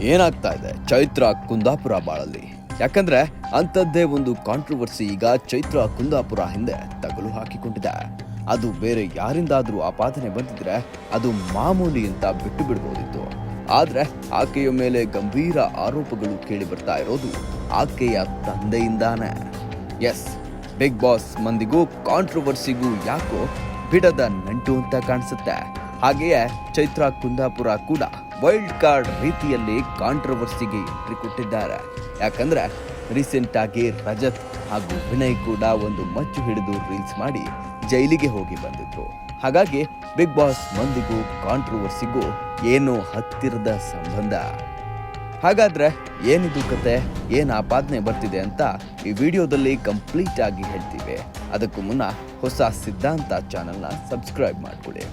ಏನಾಗ್ತಾ ಇದೆ? ಚೈತ್ರ ಕುಂದಾಪುರ ಬಾಳಲ್ಲಿ. ಯಾಕಂದ್ರೆ ಅಂಥದ್ದೇ ಒಂದು ಕಾಂಟ್ರವರ್ಸಿ ಈಗ ಚೈತ್ರ ಕುಂದಾಪುರ ಹಿಂದೆ ತಗಲು ಹಾಕಿಕೊಂಡಿದೆ. ಅದು ಬೇರೆ ಯಾರಿಂದಾದರೂ ಆಪಾದನೆ ಬಂದಿದ್ರೆ ಅದು ಮಾಮೂಲಿ ಅಂತ ಬಿಟ್ಟು ಬಿಡಬಹುದಿತ್ತು ಆದ್ರೆ ಆಕೆಯ ಮೇಲೆ ಗಂಭೀರ ಆರೋಪಗಳು ಕೇಳಿ ಬರ್ತಾ ಇರೋದು ಆಕೆಯ ತಂದೆಯಿಂದಾನೆ. ಎಸ್ ಬಿಗ್ ಬಾಸ್ ಮಂದಿಗೂ ಕಾಂಟ್ರವರ್ಸಿಗೂ ಯಾಕೋ ಬಿಡದ ನಂಟು ಅಂತ ಕಾಣಿಸುತ್ತೆ. ಹಾಗೆಯೇ ಚೈತ್ರ ಕುಂದಾಪುರ ಕೂಡ ವೈಲ್ಡ್ ಕಾರ್ಡ್ ರೀತಿಯಲ್ಲಿ ಕಾಂಟ್ರವರ್ಸಿಗೆ ಎಂಟ್ರಿ ಕೊಟ್ಟಿದ್ದಾರೆ. ಯಾಕಂದ್ರೆ ರೀಸೆಂಟ್ ಆಗಿ ರಜತ್ ಹಾಗೂ ವಿನಯ್ ಕೂಡ ಒಂದು ಮಚ್ಚು ಹಿಡಿದು ರೀಲ್ಸ್ ಮಾಡಿ ಜೈಲಿಗೆ ಹೋಗಿ ಬಂದಿದ್ರು. ಹಾಗಾಗಿ ಬಿಗ್ ಬಾಸ್ ಮಂದಿಗೂ ಕಾಂಟ್ರವರ್ಸಿಗೂ ಏನೋ ಹತ್ತಿರದ ಸಂಬಂಧ. ಹಾಗಾದ್ರೆ ಏನಿದು ಕತೆ? ಏನು ಆಪಾದನೆ ಬರ್ತಿದೆ ಅಂತ ಈ ವಿಡಿಯೋದಲ್ಲಿ ಕಂಪ್ಲೀಟ್ ಆಗಿ ಹೇಳ್ತೀವಿ. ಅದಕ್ಕೂ ಮುನ್ನ ಹೊಸ ಸಿದ್ಧಾಂತ ಚಾನೆಲ್ನ ಸಬ್ಸ್ಕ್ರೈಬ್ ಮಾಡ್ಕೊಳ್ಳಿ.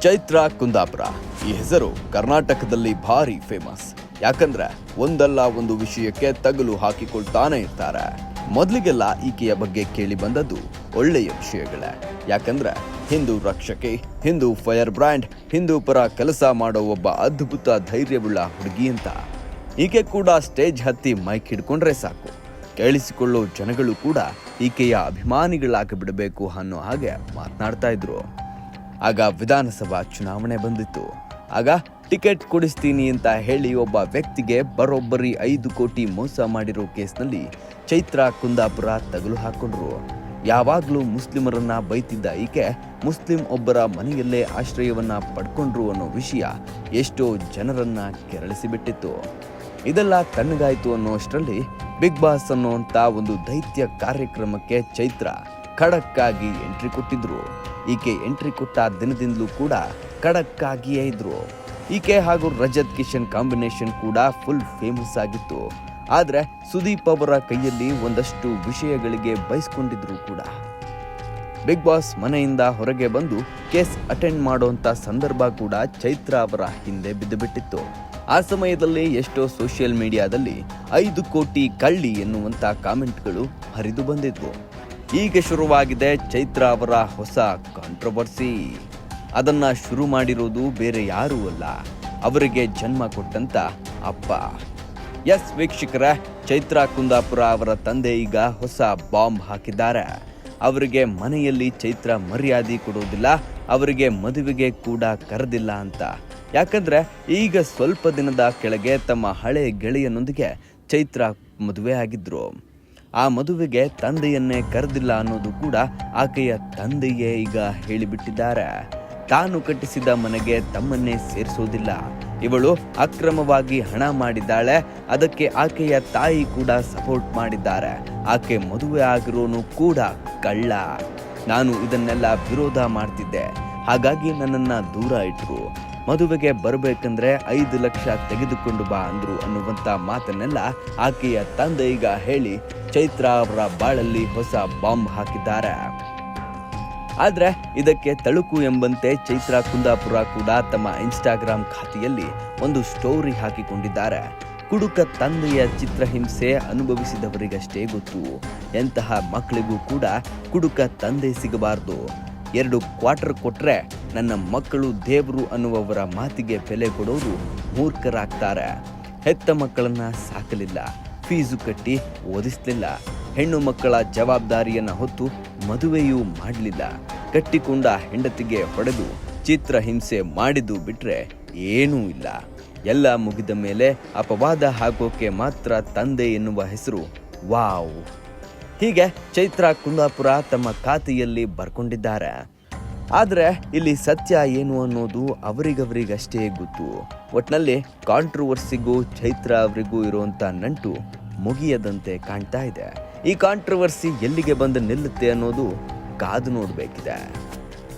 ಚೈತ್ರ ಕುಂದಾಪುರ. ಈ ಹೆಸರು ಕರ್ನಾಟಕದಲ್ಲಿ ಭಾರಿ ಫೇಮಸ್. ಯಾಕಂದ್ರೆ ಒಂದಲ್ಲ ಒಂದು ವಿಷಯಕ್ಕೆ ತಗಲು ಹಾಕಿಕೊಳ್ತಾನೆ ಇರ್ತಾರೆ. ಮೊದಲಿಗೆಲ್ಲ ಈಕೆಯ ಬಗ್ಗೆ ಕೇಳಿ ಬಂದದ್ದು ಒಳ್ಳೆಯ ವಿಷಯಗಳೇ. ಯಾಕಂದ್ರೆ ಹಿಂದೂ ರಕ್ಷಕಿ, ಹಿಂದೂ ಫೈರ್ ಬ್ರ್ಯಾಂಡ್, ಹಿಂದೂ ಪರ ಕೆಲಸ ಮಾಡೋ ಒಬ್ಬ ಅದ್ಭುತ ಧೈರ್ಯವುಳ್ಳ ಹುಡುಗಿ ಅಂತ. ಈಕೆ ಕೂಡ ಸ್ಟೇಜ್ ಹತ್ತಿ ಮೈಕ್ ಹಿಡ್ಕೊಂಡ್ರೆ ಸಾಕು. ಕೇಳಿಸಿಕೊಳ್ಳೋ ಜನಗಳು ಕೂಡ ಈಕೆಯ ಅಭಿಮಾನಿಗಳಾಗಿ ಬಿಡಬೇಕು ಅನ್ನೋ ಹಾಗೆ ಮಾತನಾಡ್ತಾ ಇದ್ರು. ಆಗ ವಿಧಾನಸಭಾ ಚುನಾವಣೆ ಬಂದಿತ್ತು. ಆಗ ಟಿಕೆಟ್ ಕೊಡಿಸ್ತೀನಿ ಅಂತ ಹೇಳಿ ಒಬ್ಬ ವ್ಯಕ್ತಿಗೆ ಬರೋಬ್ಬರಿ ಐದು ಕೋಟಿ ಮೋಸ ಮಾಡಿರೋ ಕೇಸ್ನಲ್ಲಿ ಚೈತ್ರ ಕುಂದಾಪುರ ತಗಲು ಹಾಕೊಂಡ್ರು. ಯಾವಾಗಲೂ ಮುಸ್ಲಿಮರನ್ನ ಬೈತಿದ್ದ ಈಕೆ ಮುಸ್ಲಿಂ ಒಬ್ಬರ ಮನೆಯಲ್ಲೇ ಆಶ್ರಯವನ್ನ ಪಡ್ಕೊಂಡ್ರು ಅನ್ನೋ ವಿಷಯ ಎಷ್ಟೋ ಜನರನ್ನ ಕೆರಳಿಸಿಬಿಟ್ಟಿತ್ತು. ಇದೆಲ್ಲ ತಣ್ಣಗಾಯ್ತು ಅನ್ನೋಷ್ಟರಲ್ಲಿ ಬಿಗ್ ಬಾಸ್ ಅನ್ನುವಂತ ಒಂದು ದೈತ್ಯ ಕಾರ್ಯಕ್ರಮಕ್ಕೆ ಚೈತ್ರ ಖಡಕ್ ಆಗಿ ಎಂಟ್ರಿ ಕೊಟ್ಟಿದ್ರು. ಈಕೆ ಎಂಟ್ರಿ ಕೊಟ್ಟ ದಿನದಿಂದಲೂ ಕೂಡ ಖಡಕ್ಕಾಗಿಯೇ ಇದ್ರು. ಈಕೆ ಹಾಗೂ ರಜತ್ ಕಿಶನ್ ಕಾಂಬಿನೇಷನ್ ಕೂಡ ಫುಲ್ ಫೇಮಸ್ ಆಗಿತ್ತು. ಆದರೆ ಸುದೀಪ್ ಅವರ ಕೈಯಲ್ಲಿ ಒಂದಷ್ಟು ವಿಷಯಗಳಿಗೆ ಬಯಸ್ಕೊಂಡಿದ್ರು ಕೂಡ. ಬಿಗ್ ಬಾಸ್ ಮನೆಯಿಂದ ಹೊರಗೆ ಬಂದು ಕೇಸ್ ಅಟೆಂಡ್ ಮಾಡುವಂತ ಸಂದರ್ಭ ಕೂಡ ಚೈತ್ರ ಅವರ ಹಿಂದೆ ಬಿದ್ದುಬಿಟ್ಟಿತ್ತು. ಆ ಸಮಯದಲ್ಲಿ ಎಷ್ಟೋ ಸೋಷಿಯಲ್ ಮೀಡಿಯಾದಲ್ಲಿ ಐದು ಕೋಟಿ ಕಳ್ಳಿ ಎನ್ನುವಂಥ ಕಾಮೆಂಟ್ಗಳು ಹರಿದು ಬಂದಿದ್ವು. ಈಗ ಶುರುವಾಗಿದೆ ಚೈತ್ರ ಅವರ ಹೊಸ ಕಾಂಟ್ರವರ್ಸಿ ಅದನ್ನ ಶುರು ಮಾಡಿರೋದು ಬೇರೆ ಯಾರೂ ಅಲ್ಲ, ಅವರಿಗೆ ಜನ್ಮ ಕೊಟ್ಟಂತ ಅಪ್ಪ. ಎಸ್ ವೀಕ್ಷಕರ, ಚೈತ್ರ ಕುಂದಾಪುರ ಅವರ ತಂದೆ ಈಗ ಹೊಸ ಬಾಂಬ್ ಹಾಕಿದ್ದಾರೆ. ಅವರಿಗೆ ಮನೆಯಲ್ಲಿ ಚೈತ್ರ ಮರ್ಯಾದೆ ಕೊಡೋದಿಲ್ಲ, ಅವರಿಗೆ ಮದುವೆಗೆ ಕೂಡ ಕರೆದಿಲ್ಲ ಅಂತ. ಯಾಕಂದ್ರೆ ಈಗ ಸ್ವಲ್ಪ ದಿನದ ಕೆಳಗೆ ತಮ್ಮ ಹಳೆ ಗೆಳೆಯನೊಂದಿಗೆ ಚೈತ್ರ ಮದುವೆ ಆಗಿದ್ರು. ಆ ಮದುವೆಗೆ ತಂದೆಯನ್ನೇ ಕರೆದಿಲ್ಲ ಅನ್ನೋದು ಕೂಡ ಆಕೆಯ ತಂದೆಯೇ ಈಗ ಹೇಳಿಬಿಟ್ಟಿದ್ದಾರೆ. ತಾನು ಕಟ್ಟಿಸಿದ ಮನೆಗೆ ತಮ್ಮನ್ನೇ ಸೇರಿಸೋದಿಲ್ಲ. ಇವಳು ಅಕ್ರಮವಾಗಿ ಹಣ ಮಾಡಿದ್ದಾಳೆ. ಅದಕ್ಕೆ ಆಕೆಯ ತಾಯಿ ಕೂಡ ಸಪೋರ್ಟ್ ಮಾಡಿದ್ದಾರೆ. ಆಕೆ ಮದುವೆ ಆಗಿರೋನು ಕೂಡ ಕಳ್ಳ. ನಾನು ಇದನ್ನೆಲ್ಲ ವಿರೋಧ ಮಾಡ್ತಿದ್ದೆ. ಹಾಗಾಗಿ ನನ್ನನ್ನ ದೂರ ಇಟ್ರು. ಮದುವೆಗೆ ಬರಬೇಕಂದ್ರೆ ಐದು ಲಕ್ಷ ತೆಗೆದುಕೊಂಡು ಬಾ ಅಂದ್ರು ಅನ್ನುವಂತ ಮಾತನ್ನೆಲ್ಲ ಆಕೆಯ ತಂದೆ ಈಗ ಹೇಳಿ ಚೈತ್ರ ಅವರ ಬಾಳಲ್ಲಿ ಹೊಸ ಬಾಂಬ್ ಹಾಕಿದ್ದಾರೆ. ಆದರೆ ಇದಕ್ಕೆ ತಳುಕು ಎಂಬಂತೆ ಚೈತ್ರ ಕುಂದಾಪುರ ಕೂಡ ತಮ್ಮ ಇನ್ಸ್ಟಾಗ್ರಾಮ್ ಖಾತೆಯಲ್ಲಿ ಒಂದು ಸ್ಟೋರಿ ಹಾಕಿಕೊಂಡಿದ್ದಾರೆ. ಕುಡುಕ ತಂದೆಯ ಚಿತ್ರಹಿಂಸೆ ಅನುಭವಿಸಿದವರಿಗಷ್ಟೇ ಗೊತ್ತು. ಎಂತಹ ಮಕ್ಕಳಿಗೂ ಕೂಡ ಕುಡುಕ ತಂದೆ ಸಿಗಬಾರದು. ಎರಡು ಕ್ವಾರ್ಟರ್ ಕೊಟ್ರೆ ನನ್ನ ಮಕ್ಕಳು ದೇವರು ಅನ್ನುವವರ ಮಾತಿಗೆ ಬೆಲೆ ಕೊಡೋರು ಮೂರ್ಖರಾಗ್ತಾರೆ. ಹೆತ್ತ ಮಕ್ಕಳನ್ನ ಸಾಕಲಿಲ್ಲ. ಫೀಸು ಕಟ್ಟಿ ಓದಿಸ್ಲಿಲ್ಲ. ಹೆಣ್ಣು ಮಕ್ಕಳ ಜವಾಬ್ದಾರಿಯನ್ನು ಹೊತ್ತು ಮದುವೆಯೂ ಮಾಡಲಿಲ್ಲ. ಕಟ್ಟಿಕೊಂಡ ಹೆಂಡತಿಗೆ ಹೊಡೆದು ಚಿತ್ರಹಿಂಸೆ ಮಾಡಿದ್ದು ಬಿಟ್ಟರೆ ಏನೂ ಇಲ್ಲ. ಎಲ್ಲ ಮುಗಿದ ಮೇಲೆ ಅಪವಾದ ಹಾಕೋಕೆ ಮಾತ್ರ ತಂದೆ ಎನ್ನುವ ಹೆಸರು ವಾವ್. ಹೀಗೆ ಚೈತ್ರ ಕುಂದಾಪುರ ತಮ್ಮ ಖಾತೆಯಲ್ಲಿ ಬರ್ಕೊಂಡಿದ್ದಾರೆ. ಆದರೆ ಇಲ್ಲಿ ಸತ್ಯ ಏನು ಅನ್ನೋದು ಅವರಿಗವರಿಗಷ್ಟೇ ಗೊತ್ತು. ಒಟ್ನಲ್ಲಿ ಕಾಂಟ್ರವರ್ಸಿಗೂ ಚೈತ್ರ ಅವರಿಗೂ ಇರುವಂತ ನಂಟು ಮುಗಿಯದಂತೆ ಕಾಣ್ತಾ ಇದೆ. ಈ ಕಾಂಟ್ರವರ್ಸಿ ಎಲ್ಲಿಗೆ ಬಂದು ನಿಲ್ಲುತ್ತೆ ಅನ್ನೋದು ಕಾದು ನೋಡಬೇಕಿದೆ.